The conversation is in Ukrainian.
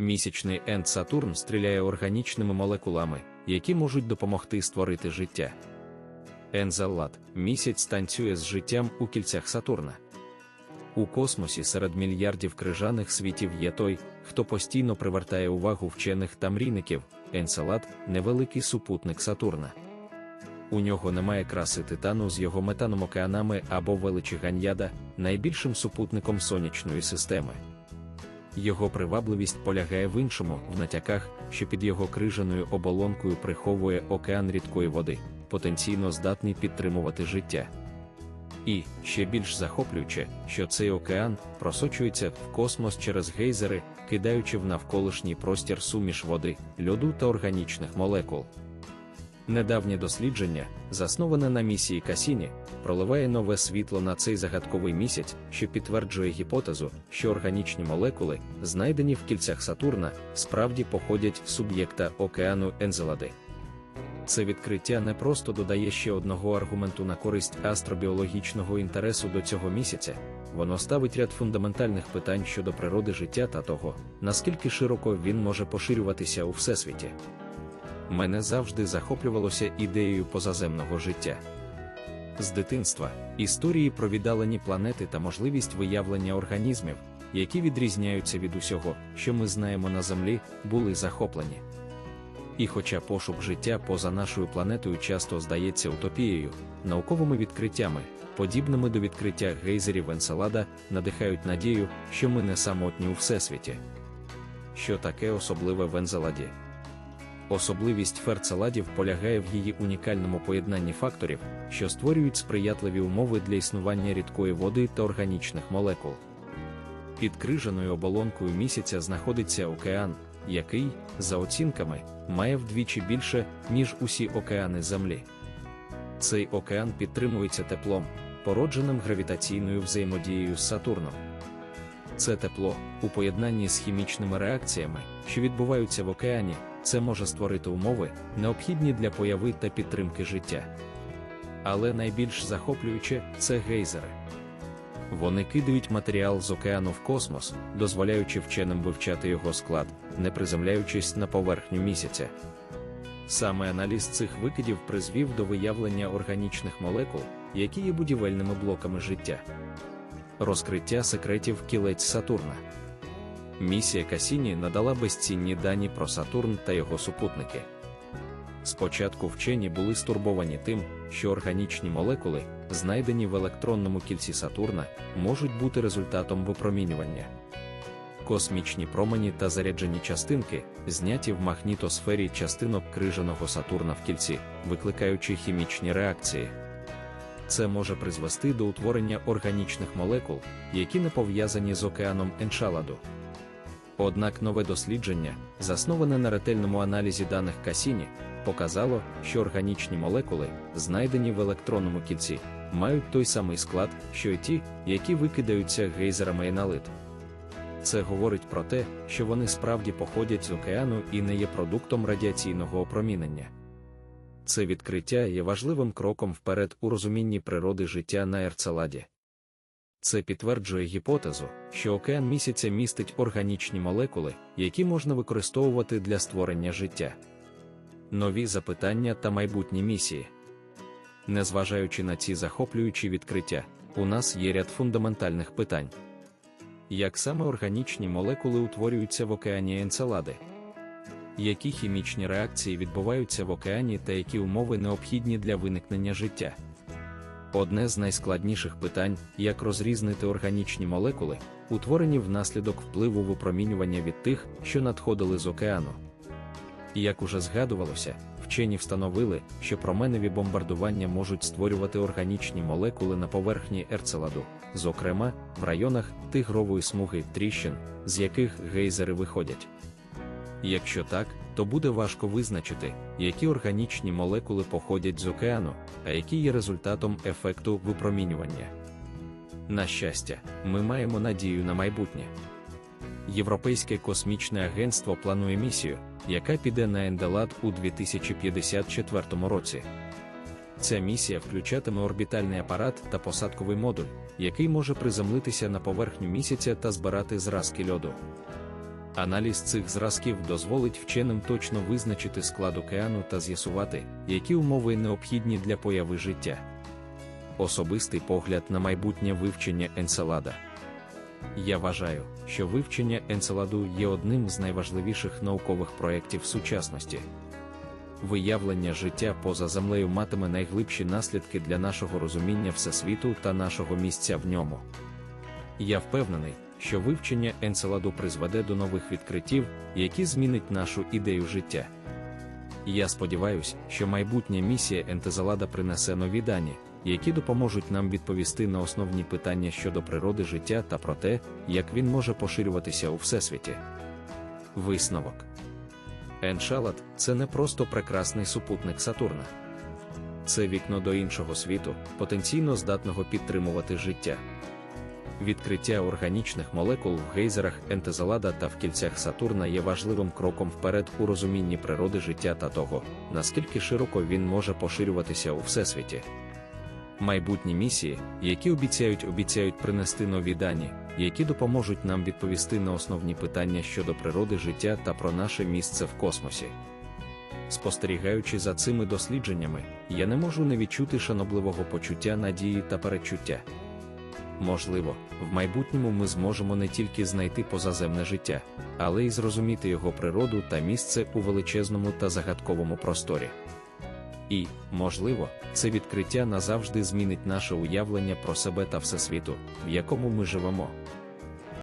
Місячний Енд Сатурн стріляє органічними молекулами, які можуть допомогти створити життя. Ензеллад місяць танцює з життям у кільцях Сатурна. У космосі серед мільярдів крижаних світів є той, хто постійно привертає увагу вчених та мрійників, Енцелад невеликий супутник Сатурна. У нього немає краси титану з його метаном океанами або величі Ганьяда, найбільшим супутником сонячної системи. Його привабливість полягає в іншому, в натяках, що під його крижаною оболонкою приховує океан рідкої води, потенційно здатний підтримувати життя. І, ще більш захоплююче, що цей океан просочується в космос через гейзери, кидаючи в навколишній простір суміш води, льоду та органічних молекул. Недавнє дослідження, засноване на місії Касіні, проливає нове світло на цей загадковий місяць, що підтверджує гіпотезу, що органічні молекули, знайдені в кільцях Сатурна, справді походять з суб'єкта океану Ензелади. Це відкриття не просто додає ще одного аргументу на користь астробіологічного інтересу до цього місяця, воно ставить ряд фундаментальних питань щодо природи життя та того, наскільки широко він може поширюватися у всесвіті. Мене завжди захоплювалося ідеєю позаземного життя. З дитинства історії про віддалені планети та можливість виявлення організмів, які відрізняються від усього, що ми знаємо на Землі, були захоплені. І хоча пошук життя поза нашою планетою часто здається утопією, науковими відкриттями, подібними до відкриття гейзерів Енселада, надихають надію, що ми не самотні у всесвіті. Що таке особливе в Ензеладі? Особливість ферцеладів полягає в її унікальному поєднанні факторів, що створюють сприятливі умови для існування рідкої води та органічних молекул. Під крижаною оболонкою місяця знаходиться океан, який, за оцінками, має вдвічі більше, ніж усі океани Землі. Цей океан підтримується теплом, породженим гравітаційною взаємодією з Сатурном. Це тепло, у поєднанні з хімічними реакціями, що відбуваються в океані, це може створити умови, необхідні для появи та підтримки життя. Але найбільш захоплююче це гейзери. Вони кидають матеріал з океану в космос, дозволяючи вченим вивчати його склад, не приземляючись на поверхню місяця. Саме аналіз цих викидів призвів до виявлення органічних молекул, які є будівельними блоками життя. Розкриття секретів кілець Сатурна. Місія Касіні надала безцінні дані про Сатурн та його супутники. Спочатку вчені були стурбовані тим, що органічні молекули, знайдені в електронному кільці Сатурна, можуть бути результатом випромінювання. Космічні промені та заряджені частинки, зняті в магнітосфері частинок крижаного Сатурна в кільці, викликаючи хімічні реакції. Це може призвести до утворення органічних молекул, які не пов'язані з океаном Еншаладу. Однак нове дослідження, засноване на ретельному аналізі даних Касіні, показало, що органічні молекули, знайдені в електронному кільці, мають той самий склад, що й ті, які викидаються гейзерами Еналит. Це говорить про те, що вони справді походять з океану і не є продуктом радіаційного опромінення. Це відкриття є важливим кроком вперед у розумінні природи життя на Ерцеладі. Це підтверджує гіпотезу, що океан місяця містить органічні молекули, які можна використовувати для створення життя. Нові запитання та майбутні місії. Незважаючи на ці захоплюючі відкриття, у нас є ряд фундаментальних питань. Як саме органічні молекули утворюються в океані Енцелади? Які хімічні реакції відбуваються в океані та які умови необхідні для виникнення життя? Одне з найскладніших питань, як розрізнити органічні молекули, утворені внаслідок впливу випромінювання від тих, що надходили з океану. Як уже згадувалося, вчені встановили, що променеві бомбардування можуть створювати органічні молекули на поверхні Ерцеладу, зокрема, в районах тигрової смуги тріщин, з яких гейзери виходять. Якщо так, то буде важко визначити, які органічні молекули походять з океану, а які є результатом ефекту випромінювання. На щастя, ми маємо надію на майбутнє. Європейське космічне агентство планує місію, яка піде на Енделад у 2054 році. Ця місія включатиме орбітальний апарат та посадковий модуль, який може приземлитися на поверхню місяця та збирати зразки льоду. Аналіз цих зразків дозволить вченим точно визначити склад океану та з'ясувати, які умови необхідні для появи життя. Особистий погляд на майбутнє вивчення Енцелада. Я вважаю, що вивчення Енцеладу є одним з найважливіших наукових проєктів сучасності. Виявлення життя поза землею матиме найглибші наслідки для нашого розуміння Всесвіту та нашого місця в ньому. Я впевнений, що вивчення Енцеладу призведе до нових відкриттів, які змінять нашу ідею життя. І Я сподіваюся, що майбутня місія Ентезалада принесе нові дані, які допоможуть нам відповісти на основні питання щодо природи життя та про те, як він може поширюватися у всесвіті. Висновок Еншалат це не просто прекрасний супутник Сатурна. Це вікно до іншого світу, потенційно здатного підтримувати життя. Відкриття органічних молекул в гейзерах ентезалада та в кільцях Сатурна є важливим кроком вперед у розумінні природи життя та того, наскільки широко він може поширюватися у всесвіті. Майбутні місії, які обіцяють обіцяють принести нові дані, які допоможуть нам відповісти на основні питання щодо природи життя та про наше місце в космосі. Спостерігаючи за цими дослідженнями, я не можу не відчути шанобливого почуття надії та перечуття. Можливо, в майбутньому ми зможемо не тільки знайти позаземне життя, але й зрозуміти його природу та місце у величезному та загадковому просторі. І, можливо, це відкриття назавжди змінить наше уявлення про себе та всесвіту, в якому ми живемо.